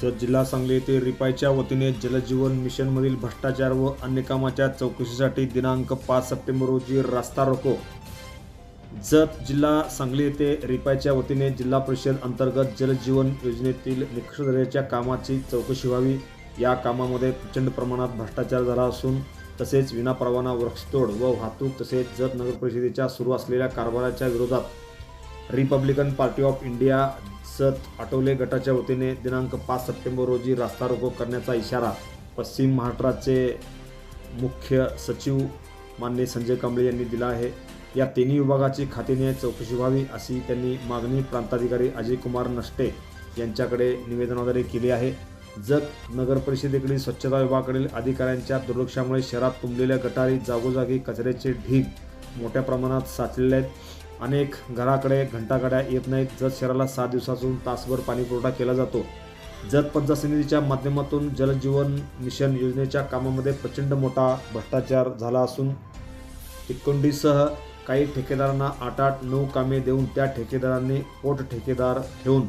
Sir जिल्हा सांगली येथे रिपायच्या वतीने जलजीवन मिशनमधील भ्रष्टाचार व अन्य कामाच्या चौकशीसाठी दिनांक पाच सप्टेंबर रोजी रास्ता रोको. जत जिल्हा सांगली येथे रिपायच्या वतीने जिल्हा परिषद अंतर्गत जलजीवन योजनेतील निकष दर्जाच्या कामाची चौकशी व्हावी. या कामामध्ये प्रचंड प्रमाणात भ्रष्टाचार झाला असून तसेच विनापरवाना वृक्षतोड व वाहतूक तसेच जत नगर परिषदेच्या सुरू असलेल्या कारभाराच्या विरोधात रिपब्लिकन पार्टी ऑफ इंडिया सत आठवले गटाच्या वतीने दिनांक पाच सप्टेंबर रोजी रास्ता रोको करण्याचा इशारा पश्चिम महाराष्ट्राचे मुख्य सचिव मान्य संजय कांबळे यांनी दिला आहे. या तिन्ही विभागाची खातीने चौकशी व्हावी अशी त्यांनी मागणी प्रांताधिकारी अजय कुमार नष्टे यांच्याकडे निवेदनाद्वारे केली आहे. जत नगर परिषदेकडील स्वच्छता विभागाकडील अधिकाऱ्यांच्या दुर्लक्षामुळे शहरात तुंबलेल्या गटारी जागोजागी कचऱ्याचे ढीग मोठ्या प्रमाणात साचलेले आहेत. अनेक घराकडे घंटागाड्या येत नाहीत. जत शहराला सात दिवसातून तासभर पाणीपुरवठा केला जातो. जत पंचायत समितीच्या माध्यमातून जलजीवन मिशन योजनेच्या कामामध्ये प्रचंड मोठा भ्रष्टाचार झाला असून तिकोंडीसह काही ठेकेदारांना आठ आठ नऊ कामे देऊन त्या ठेकेदारांनी पोट ठेकेदार ठेवून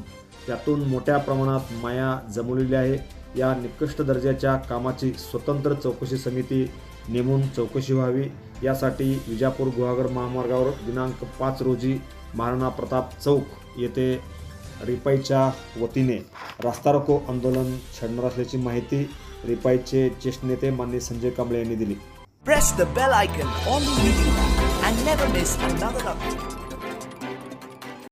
त्यातून मोठ्या प्रमाणात माया जमवलेली आहे. या निकृष्ट दर्जाच्या कामाची स्वतंत्र चौकशी समिती नेमून चौकशी व्हावी. यासाठी विजापूर गुहागर महामार्गावर दिनांक पाच रोजी महाराणा प्रताप चौक येथे रिपाईच्या वतीने रास्ता रोको आंदोलन छेडणार असल्याची माहिती रिपाईचे ज्येष्ठ नेते मान्य संजय कांबळे यांनी दिली.